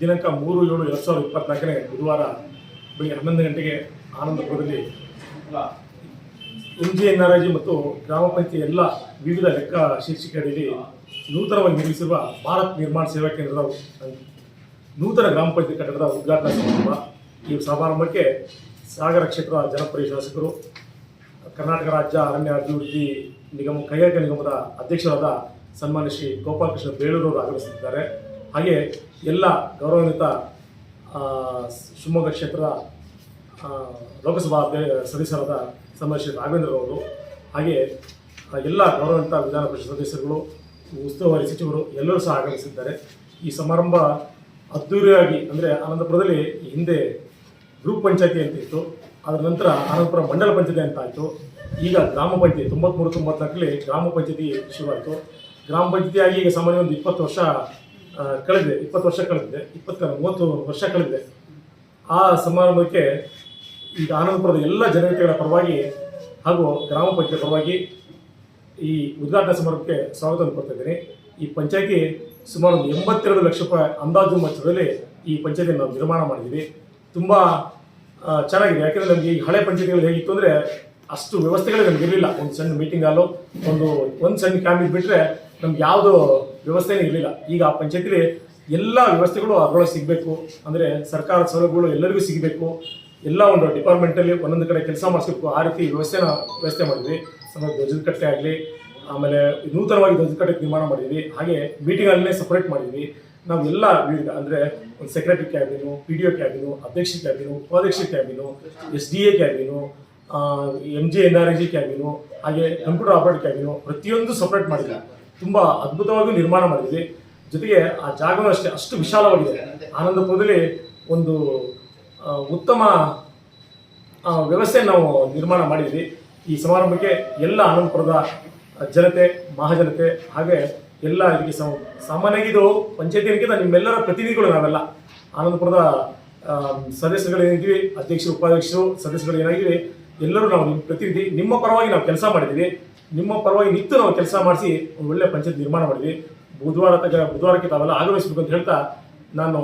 ದಿನಾಂಕ ಮೂರು ಏಳು ಎರಡು ಸಾವಿರದ ಇಪ್ಪತ್ನಾಲ್ಕನೇ ಬುಧವಾರ ಬೆಳಿಗ್ಗೆ ಹನ್ನೊಂದು ಗಂಟೆಗೆ ಆನಂದಪುರದಲ್ಲಿ ಎಂ ಜಿ ಎನ್ ಆರ್ ಮತ್ತು ಗ್ರಾಮ ಪಂಚಾಯತಿ ಎಲ್ಲ ವಿವಿಧ ಲೆಕ್ಕ ಶೀರ್ಷಿಕೆ ಅಡಿಯಲ್ಲಿ ನೂತನವಾಗಿ ನಿರ್ಮಿಸಿರುವ ಭಾರತ್ ನಿರ್ಮಾಣ ಸೇವಾ ಕೇಂದ್ರದ ನೂತನ ಗ್ರಾಮ ಪಂಚಾಯತಿ ಕಟ್ಟಡದ ಉದ್ಘಾಟನಾ ಸಮಾರಂಭ. ಈ ಸಮಾರಂಭಕ್ಕೆ ಸಾಗರ ಕ್ಷೇತ್ರ ಜನಪ್ರಿಯ ಶಾಸಕರು, ಕರ್ನಾಟಕ ರಾಜ್ಯ ಅರಣ್ಯ ಅಭಿವೃದ್ಧಿ ನಿಗಮ, ಕೈಗಾರಿಕಾ ನಿಗಮದ ಅಧ್ಯಕ್ಷರಾದ ಸನ್ಮಾನ್ಯ ಶ್ರೀ ಗೋಪಾಲಕೃಷ್ಣ ಬೇಳೂರವರು ಆಗಮಿಸುತ್ತಿದ್ದಾರೆ. ಹಾಗೆ ಎಲ್ಲ ಗೌರವಾನ್ವಿತ ಶಿವಮೊಗ್ಗ ಕ್ಷೇತ್ರದ ಲೋಕಸಭಾ ಸದಸ್ಯರಾದ ಸಮರ್ಶಿ ರಾಘವೇಂದ್ರ ಅವರು, ಹಾಗೆ ಎಲ್ಲ ಗೌರವಾನ್ವಿತ ವಿಧಾನ ಪರಿಷತ್ ಸದಸ್ಯರುಗಳು, ಉಸ್ತುವಾರಿ ಸಚಿವರು ಎಲ್ಲರೂ ಸಹ ಆಗಮಿಸಿದ್ದಾರೆ. ಈ ಸಮಾರಂಭ ಅದ್ದೂರಿಯಾಗಿ, ಅಂದರೆ ಆನಂದಪುರದಲ್ಲಿ ಹಿಂದೆ ಗ್ರೂಪ್ ಪಂಚಾಯತಿ ಅಂತ ಇತ್ತು. ಅದರ ನಂತರ ಆನಂದಪುರ ಮಂಡಲ ಪಂಚಾಯತಿ ಅಂತ ಆಯಿತು. ಈಗ ಗ್ರಾಮ ಪಂಚಾಯತಿ ತೊಂಬತ್ತ್ಮೂರು ತೊಂಬತ್ನಾಲ್ಕರಲ್ಲಿ ಗ್ರಾಮ ಪಂಚಾಯತಿ ಶುರುವಾಯಿತು ಗ್ರಾಮ ಪಂಚಾಯತಿಯಾಗಿ ಈಗ ಸಾಮಾನ್ಯ ಒಂದು ಇಪ್ಪತ್ತು ವರ್ಷ ಕಳೆದಿದೆ, ಇಪ್ಪತ್ತು ವರ್ಷ ಕಳೆದಿದೆ, ಇಪ್ಪತ್ತ, ಮೂವತ್ತು ವರ್ಷ ಕಳೆದಿದೆ. ಆ ಸಮಾರಂಭಕ್ಕೆ ಈಗ ಆನಂದಪುರದ ಎಲ್ಲ ಜನತೆಗಳ ಪರವಾಗಿ ಹಾಗೂ ಗ್ರಾಮ ಪಂಚಾಯತ್ ಪರವಾಗಿ ಈ ಉದ್ಘಾಟನಾ ಸಮಾರಂಭಕ್ಕೆ ಸ್ವಾಗತ ಕೊಡ್ತಾ ಇದ್ದೀನಿ. ಈ ಪಂಚಾಯತಿ ಸುಮಾರು ಒಂದು ಎಂಬತ್ತೆರಡು ಲಕ್ಷ ರೂಪಾಯಿ ಅಂದಾಜು ಮೊತ್ತದಲ್ಲಿ ಈ ಪಂಚಾಯತಿಯನ್ನು ನಾವು ನಿರ್ಮಾಣ ಮಾಡಿದ್ದೀವಿ. ತುಂಬ ಚೆನ್ನಾಗಿದೆ. ಯಾಕೆಂದರೆ ನಮಗೆ ಈ ಹಳೆ ಪಂಚಾಯತಿಗಳು ಹೇಗಿತ್ತು ಅಂದರೆ ಅಷ್ಟು ವ್ಯವಸ್ಥೆಗಳು ನಮ್ಗೆ ಇರಲಿಲ್ಲ. ಒಂದು ಸಣ್ಣ ಮೀಟಿಂಗ್ ಹಾಲು ಒಂದು ಒಂದು ಸಣ್ಣ ಕ್ಯಾಬಿನ್ ಬಿಟ್ಟರೆ ನಮ್ಗೆ ಯಾವುದು ವ್ಯವಸ್ಥೆನೇ ಇರಲಿಲ್ಲ. ಈಗ ಆ ಪಂಚಾಯತಿಲಿ ಎಲ್ಲ ವ್ಯವಸ್ಥೆಗಳು ಅದರೊಳಗೆ ಸಿಗಬೇಕು. ಅಂದರೆ ಸರ್ಕಾರದ ಸೌಲಭ್ಯಗಳು ಎಲ್ಲರಿಗೂ ಸಿಗಬೇಕು. ಎಲ್ಲ ಒಂದು ಡಿಪಾರ್ಟ್ಮೆಂಟಲ್ಲಿ ಒಂದೊಂದು ಕಡೆ ಕೆಲಸ ಮಾಡಿಸ್ಬೇಕು. ಆ ರೀತಿ ವ್ಯವಸ್ಥೆನ ವ್ಯವಸ್ಥೆ ಮಾಡಿದ್ವಿ. ಆಮೇಲೆ ಧ್ವಜದ ಕಟ್ಟೆ ಆಗಲಿ, ಆಮೇಲೆ ನೂತನವಾಗಿ ಧ್ವಜದ ಕಟ್ಟೆ ನಿರ್ಮಾಣ ಮಾಡಿದ್ವಿ. ಹಾಗೆ ಮೀಟಿಂಗಲ್ಲೇ ಸಪ್ರೇಟ್ ಮಾಡಿದ್ವಿ. ನಾವು ಎಲ್ಲ ಅಂದರೆ ಒಂದು secretary cabin P D O cabin ಅಧ್ಯಕ್ಷ ಕ್ಯಾಬಿನು ಉಪಾಧ್ಯಕ್ಷ cabin S D A cabin M G N R E G cabin ಹಾಗೆ ಕಂಪ್ಯೂಟರ್ ಆಪರೇಟ್ ಕ್ಯಾಬಿನು ಪ್ರತಿಯೊಂದು ಸಪ್ರೇಟ್ ಮಾಡಿದ್ವಿ. ತುಂಬ ಅದ್ಭುತವಾಗಿ ನಿರ್ಮಾಣ ಮಾಡಿದ್ವಿ. ಜೊತೆಗೆ ಆ ಜಾಗವೂ ಅಷ್ಟೇ, ಅಷ್ಟು ವಿಶಾಲವಾಗಿದೆ. ಆನಂದಪುರದಲ್ಲಿ ಒಂದು ಉತ್ತಮ ವ್ಯವಸ್ಥೆ ನಾವು ನಿರ್ಮಾಣ ಮಾಡಿದ್ವಿ. ಈ ಸಮಾರಂಭಕ್ಕೆ ಎಲ್ಲ ಆನಂದಪುರದ ಜನತೆ, ಮಹಾಜನತೆ ಹಾಗೆ ಎಲ್ಲ ಇದಕ್ಕೆ ಸಮ ಸಾಮಾನ್ಯವಾಗಿ ಇದು ಪಂಚಾಯತಿಗಿಂತ ನಿಮ್ಮೆಲ್ಲರ ಪ್ರತಿನಿಧಿಗಳು ನಾವೆಲ್ಲ. ಆನಂದಪುರದ ಸದಸ್ಯರುಗಳೇನಿದ್ವಿ ಅಧ್ಯಕ್ಷರು, ಉಪಾಧ್ಯಕ್ಷರು ಸದಸ್ಯರು ಏನಾಗಿವೆ ಎಲ್ಲರೂ ನಾವು ನಿಮ್ಮ ಪ್ರತಿನಿಧಿ, ನಿಮ್ಮ ಪರವಾಗಿ ನಾವು ಕೆಲಸ ಮಾಡಿದ್ದೀವಿ. ನಿಮ್ಮ ಪರವಾಗಿ ನಿಂತು ನಾವು ಕೆಲಸ ಮಾಡಿಸಿ ಒಂದು ಒಳ್ಳೆ ಪಂಚಾಯತ್ ನಿರ್ಮಾಣ ಮಾಡಿದ್ವಿ. ಬುಧವಾರ ತಗ, ಬುಧವಾರಕ್ಕೆ ತಾವೆಲ್ಲ ಆಗಮಿಸಬೇಕು ಅಂತ ಹೇಳ್ತಾ ನಾನು